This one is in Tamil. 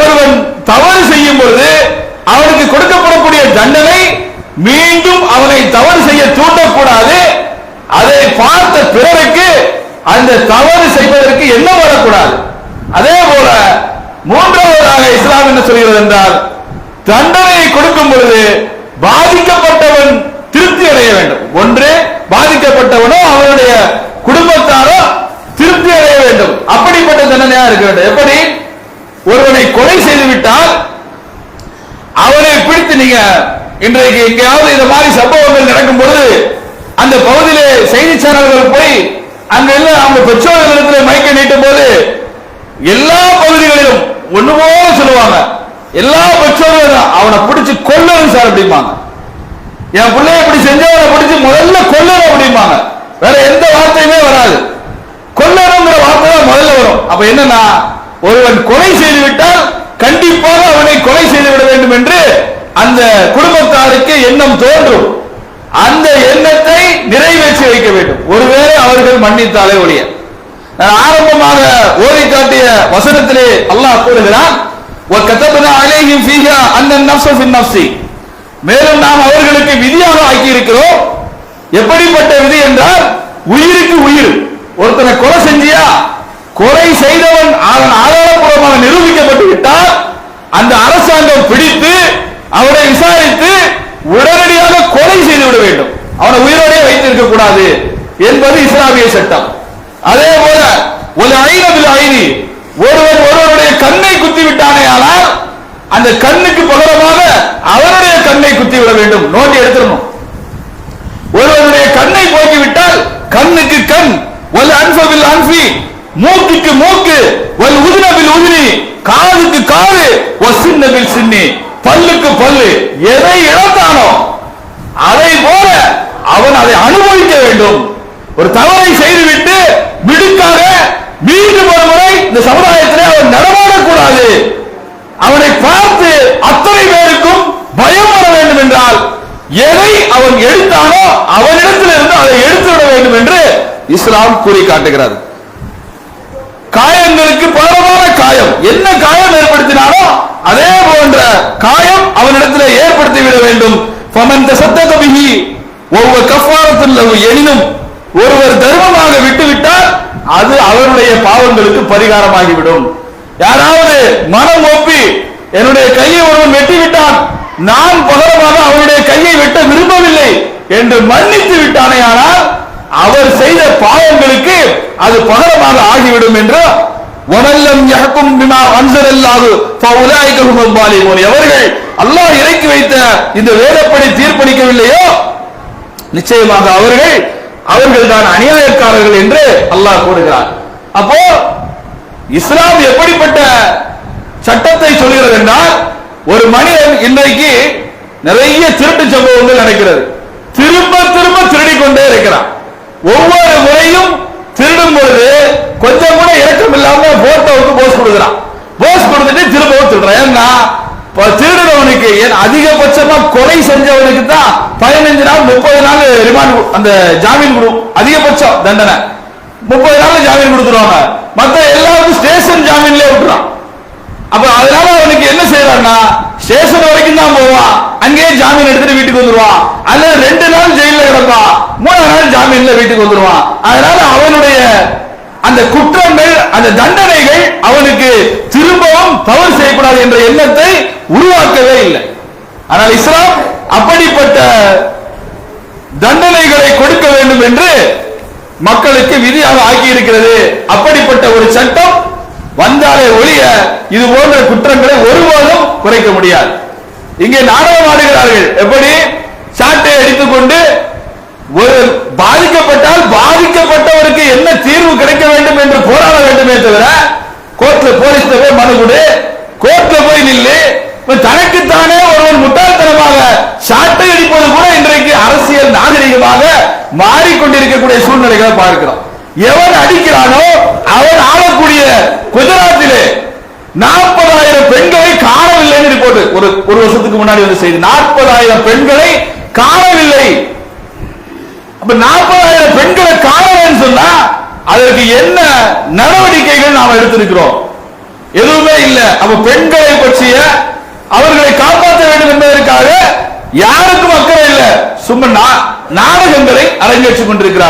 ஒருவன் தவறு செய்யும் பொழுது அவனுக்கு கொடுக்கப்படக்கூடிய தண்டனை மீண்டும் அவனை தவறு செய்ய தூண்டக்கூடாது. அதை பார்த்த பிறருக்கு அந்த தவறு செய்வதற்கு என்ன வரக்கூடாது. அதே போல மூன்றாவதாக இஸ்லாம் என்ன சொல்கிறது என்றால் தண்டனையை கொடுக்கும் பொழுது பாதிக்கப்பட்டவன் திருப்தி அடைய வேண்டும். ஒன்று பாதிக்கப்பட்டவனோ அவனுடைய குடும்பத்தாரோ திருப்தி அடைய வேண்டும். அப்படிப்பட்ட தண்டனையா இருக்க வேண்டும் எப்படி? ஒருவனை கொலை செய்து விட்டால் அவனை பிடித்து நீங்க இன்றைக்கு எங்கேயாவது இந்த மாதிரி சம்பவங்கள் நடக்கும் பொழுது அந்த பகுதியிலே செய்தி சேனல்கள் போய் அங்க அவங்க அவங்க இடத்துல மயக்க நீட்டும் போது எல்லா பகுதிகளிலும் ஒண்ணு போல சொல்லுவாங்க. எல்லா பெற்றோர்களும் அவனை பிடிச்சு கொல்லணும் சார் அப்படிம்பாங்க. என் பிள்ளைய இப்படி செஞ்சவனை பிடிச்சு முதல்ல கொல்லணும் அப்படிம்பாங்க. வேற எந்த வார்த்தையுமே வராது. கொல்லணுங்கிற வார்த்தை தான் முதல்ல வரும். அப்ப என்னன்னா ஒருவன் கொலை செய்துவிட்டால் கண்டிப்பாக அவனை கொலை செய்துவிட வேண்டும் என்று அந்த குடும்பத்தாருக்கு எண்ணம் தோன்றும். அந்த எண்ணத்தை நிறைவேற்றி வைக்க வேண்டும். ஒருவேளை அவர்கள் மன்னித்தாலே ஒழிய. ஆரம்பமாக ஓடி காட்டிய வசனத்திலே அல்லாஹ் கூறுகிறான் மேலும் நாம் அவர்களுக்கு விதியாக ஆக்கி இருக்கிறோம் எப்படிப்பட்ட விதி என்றால் உயிருக்கு உயிர். ஒருத்தனை கொலை செஞ்சியா? கொலை செய்தவன் அவன் நிரூபிக்கப்பட்டு விட்டால் அந்த அரசாங்கம் பிடித்து அவனை விசாரித்து உடனடியாக கொலை செய்து விட வேண்டும். அவனை உயிரோடே வைத்திருக்க கூடாது என்பது இஸ்லாமிய சட்டம். அதே போல ஒரு ஐநபில் ஐனி ஒருவர் ஒருவருடைய கண்ணை குத்தி விட்டானே ஆனால் அந்த கண்ணுக்கு பகரமாக அவருடைய கண்ணை குத்தி விட வேண்டும். நோண்டி எடுத்துடணும். ஒருவருடைய கண்ணை போக்கிவிட்டால் கண்ணுக்கு கண். ஒரு அன்ஃபபில் அன்பி மூக்குக்கு மூக்கு ஒரு உதினவில் உதினி காதுக்கு காது ஒ சின்னபில் சின்னி. பல்லுக்கு பல்லு எதை இழந்தானோ அதை போல அவன் அதை அனுபவிக்க வேண்டும். ஒரு தவறை செய்துவிட்டு மிடுக்காக மீண்டும் ஒரு முறை இந்த சமுதாயத்திலே அவன் நடமாடக்கூடாது. அவனை பார்த்து அத்தனை பேருக்கும் பயம் வர வேண்டும் என்றால் எதை அவன் எடுத்தானோ அவனிடத்தில் இருந்து அதை எடுத்து விட வேண்டும் என்று இஸ்லாம் கூறி காட்டுகிறது காயங்களுக்கு பலமான காயம். என்ன காயம் ஏற்படுத்தினாரோ அதே போன்ற காயம் அவனிடத்தில் ஏற்படுத்தி விட வேண்டும். ஒவ்வொரு கஃபாரத்தில் எனினும் ஒருவர் தர்மமாக விட்டுவிட்டால் அது அவருடைய பாவங்களுக்கு பரிகாரமாகிவிடும். யாராவது மனம் ஒப்பி என்னுடைய கையை ஒருவன் வெட்டி விட்டான் நான் பகரமாக அவனுடைய கையை வெட்ட விரும்பவில்லை என்று மன்னித்து விட்டானே அவர் செய்த பாவங்களுக்கு அது பகரமாக ஆகிவிடும் என்று வனல்லம் யஹக்கும் பிமா அன்சரல்லாஹு ஃபஉலாயிக ஹுமுல் ஸாலிமூன் எவர்கள் அல்லாஹ் இறக்கி வைத்த இந்த வேதப்படி தீர்ப்பளிக்கவில்லையோ? நிச்சயமாக அவர்கள் அவர்கள் தான் அநியாயக்காரர்கள் என்று அல்லாஹ் கூறுகிறார். அப்போ இஸ்லாம் எப்படிப்பட்ட சட்டத்தை சொல்கிறது என்றால் ஒரு மனிதன் இன்றைக்கு நிறைய திருட்டு சம்பவங்கள் நடக்கிறது. திரும்ப திரும்ப திருடிக்கொண்டே இருக்கிறான். ஒவ்வொரு முறையும் திருடும் பொழுது கொஞ்சம் கூட இறக்கம் இல்லாம போட்டோவுக்கு போஸ் கொடுக்குறான். போஸ் கொடுத்துட்டு திரும்பவும் திருடுறான். ஏன்னா திருடுறவனுக்கு ஏன் அதிகபட்சமா கொலை செஞ்சவனுக்கு தான் பதினஞ்சு நாள் முப்பது நாள் ரிமாண்ட் அந்த ஜாமீன் கொடுக்கும் அதிகபட்சம் தண்டனை. முப்பது நாள் ஜாமீன் கொடுத்துருவாங்க. மத்த எல்லாருக்கும் ஸ்டேஷன் ஜாமீன்லயே விட்டுறான். அப்ப அதனால அவனுக்கு என்ன செய்யறான்னா ஸ்டேஷன் வரைக்கும் தான் போவான். அங்கேயே ஜாமீன் எடுத்துட்டு வீட்டுக்கு வந்துருவான். அல்லது நாள் வீட்டுக்கு வந்துருவான். அதனால அவனுடைய அந்த குற்றங்கள் அந்த தண்டனைகள் அவனுக்கு திரும்பவும் தவறு செய்யக்கூடாது என்ற எண்ணத்தை உருவாக்கவே இல்லை. ஆனால் இஸ்லாம் அப்படிப்பட்ட தண்டனைகளை கொடுக்க வேண்டும் என்று மக்களுக்கு விதியாக ஆக்கி இருக்கிறது அப்படிப்பட்ட ஒரு சட்டம் வந்தாலே ஒழிய இது போன்ற குற்றங்களை ஒருபோதும் குறைக்க முடியாது. இங்கே நாடகம் ஆடுகிறார்கள் எப்படி? மாறிக்கொண்டிருக்கக்கூடிய சூழ்நிலைகளை பார்க்கிறோம். எவன் அடிக்கிறானோ அவன் ஆளக்கூடிய குஜராத்திலே நாற்பதாயிரம் பெண்களை காணவில்லைன்னு ரிப்போர்ட் ஒரு ஒரு வருஷத்துக்கு முன்னாடி வந்து செய்தி. நாற்பதாயிரம் பெண்களை காணவில்லை. அப்ப நாற்பதாயிரம் பெண்களை காணலன்னு சொன்னா அதற்கு என்ன நடவடிக்கைகள் நாம் எடுத்திருக்கிறோம்? எதுவுமே இல்ல. அப்ப பெண்களை பற்றிய அவர்களை காப்பாற்ற வேண்டும் என்பதற்காக யாருக்கும் அக்கறை சும்மா நாடகங்களை அரங்கேற்றிக் கொண்டிருக்கிறார்கள்.